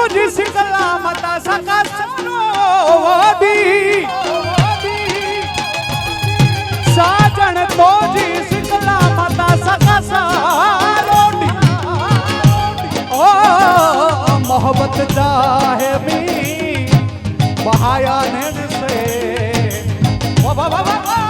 ગુજ સલામત સકા સનો ઓડી સાજણ તો જી સલામત સકા સારોડી ઓ મોહબત ચાહે મી બહાયા ને સે વા વા વા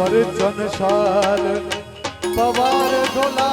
পরিচন সাল পবার দোলা।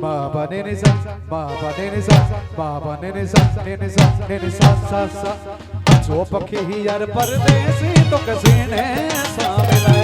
Baba nene sa, Baba nene sa, Baba nene sa, nene sa, nene sa sa sa. जो पखी यार परदेसी तो कसीने सामने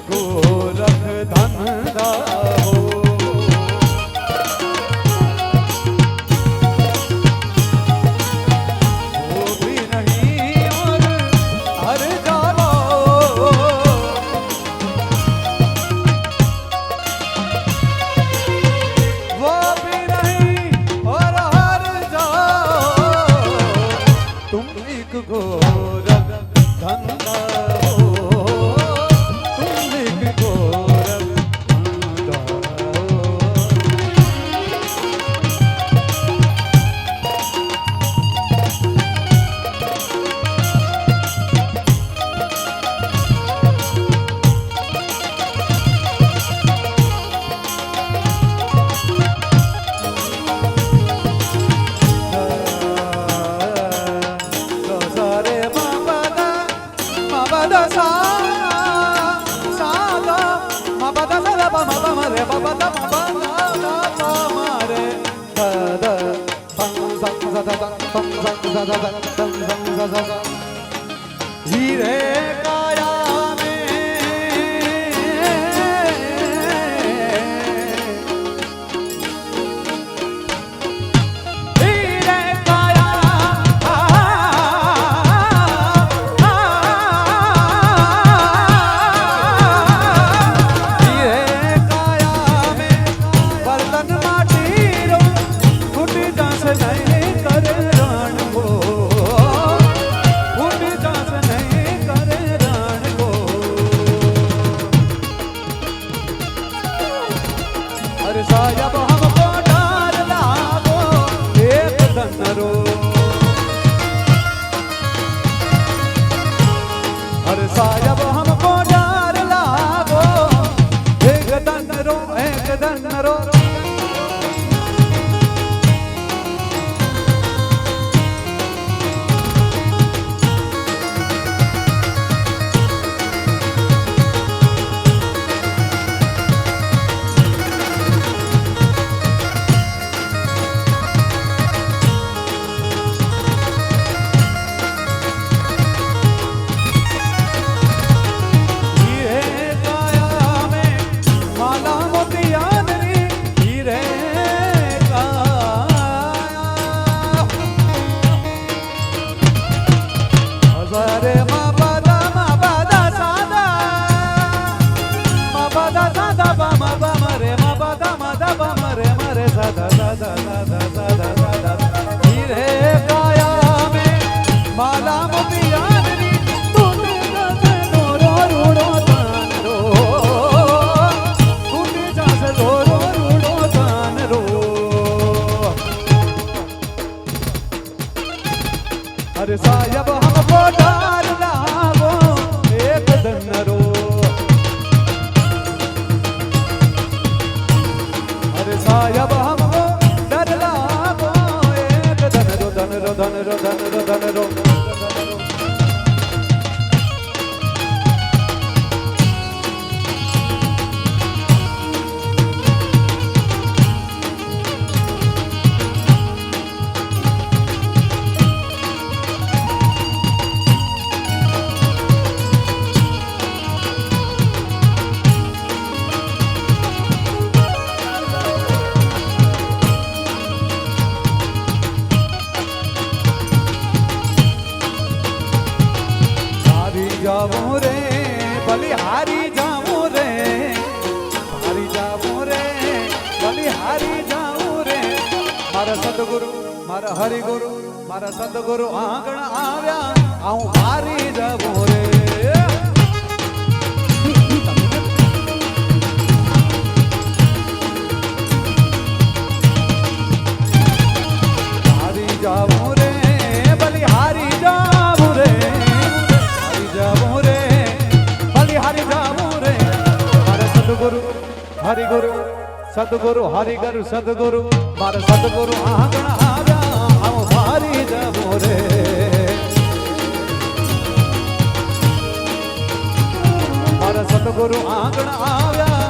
cuckoo. સદગુરુ સદગુરુ હરિગુરુ સદગુરુ મારે સદગુરુ આવો ભારી જમો રે મારા સદગુરુ આંગણ આવ્યા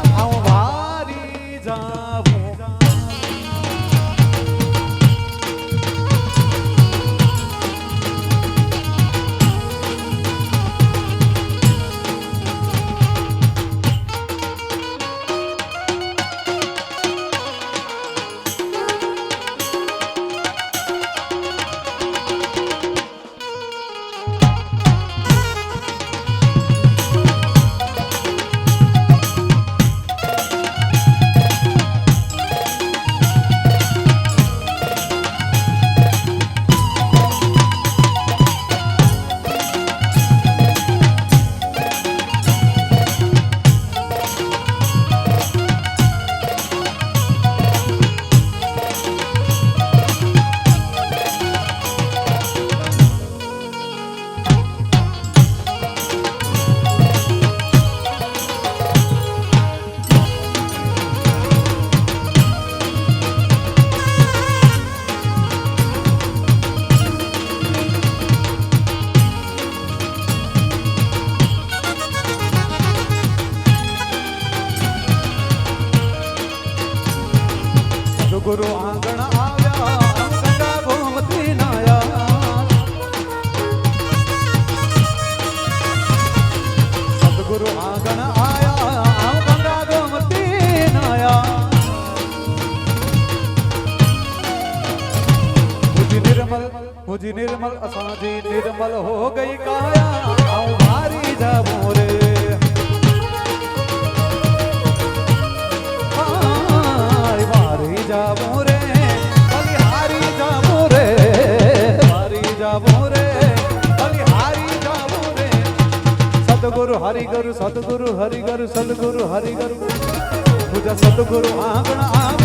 ਸਤਿਗੁਰੂ ਹਰਿ ਗੁਰ ਸਤਿਗੁਰੂ ਹਰਿ ਗੁਰ ਪੂਜਾ ਸਤਿਗੁਰੂ ਆਂਗਣ ਆਂਗਣ।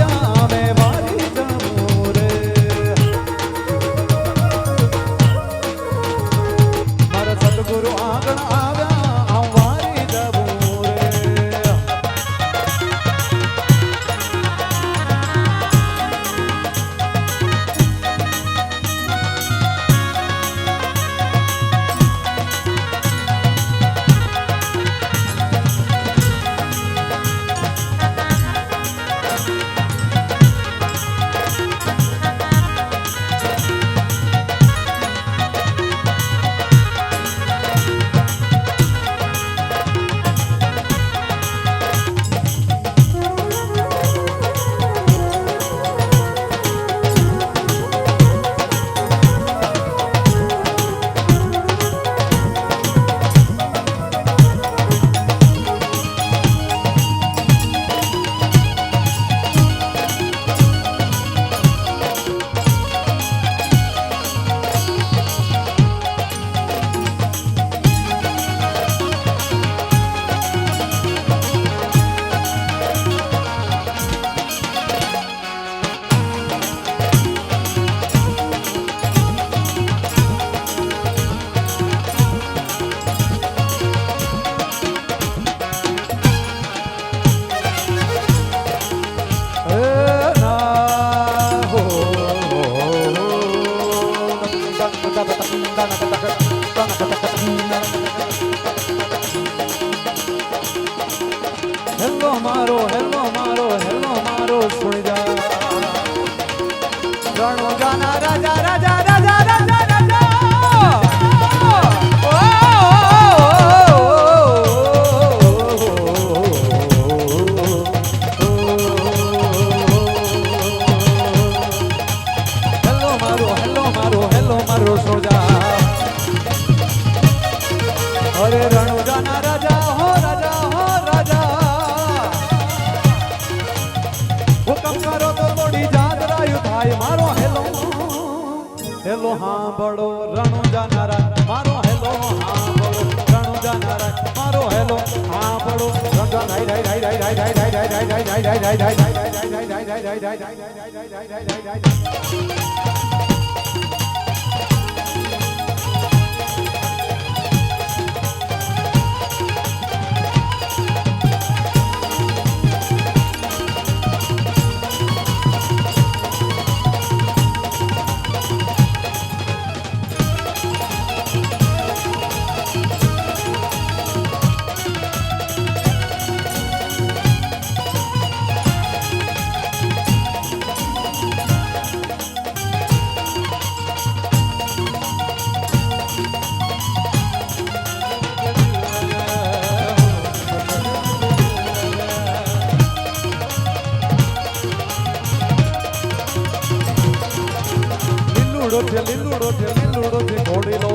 લીલુડો છે લીલુડો છે લીલુડો છે ઘોડીલો.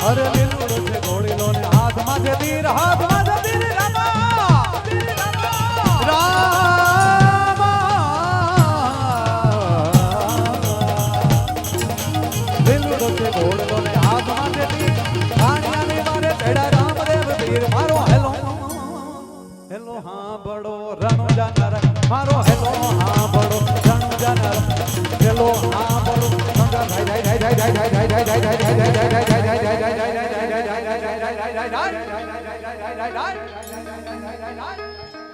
અરે લીલુડો છે, ઘોડીલો ને હાથમાં છે તીર હાથ રાય રાય રાય રાય રાય રાય રાય રાય રાય રાય રાય રાય રાય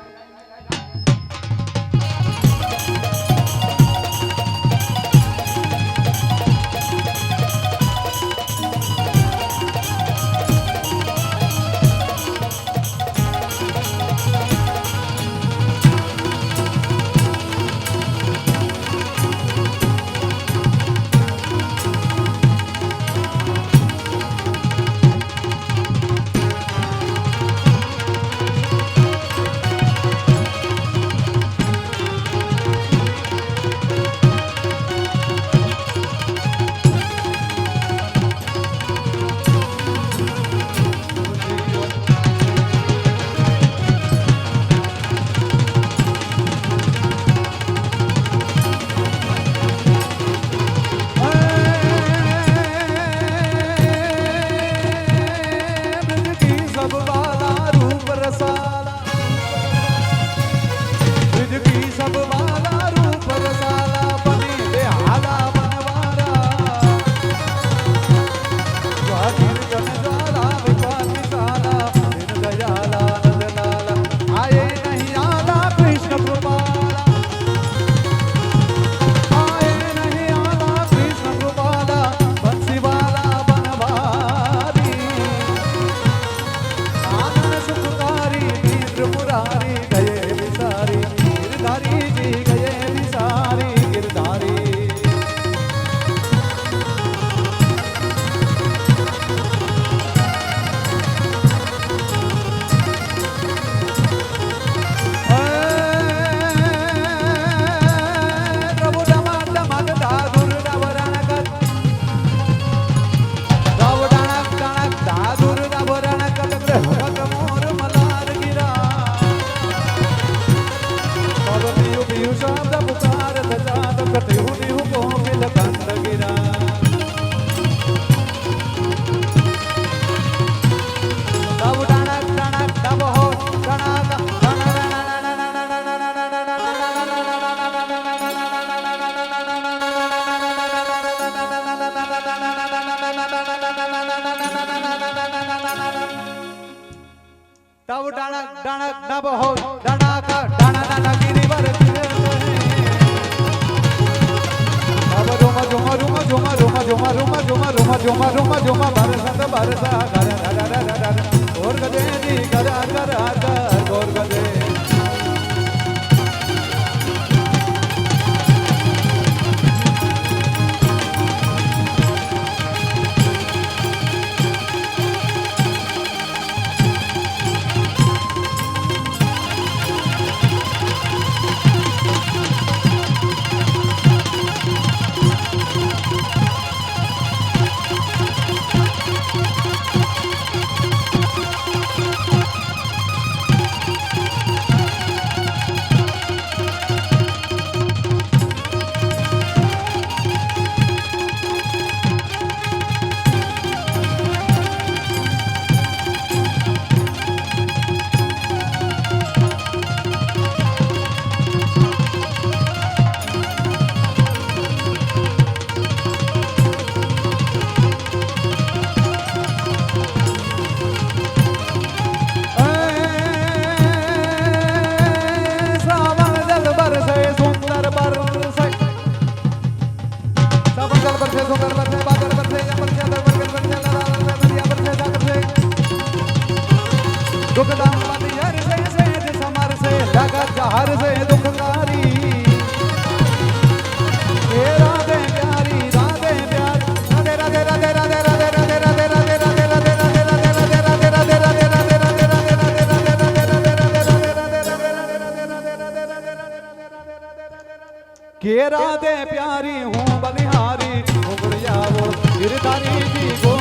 કે રાધે પ્યારી હું બલિહારી ઉગડ્યા ગિરધારી જી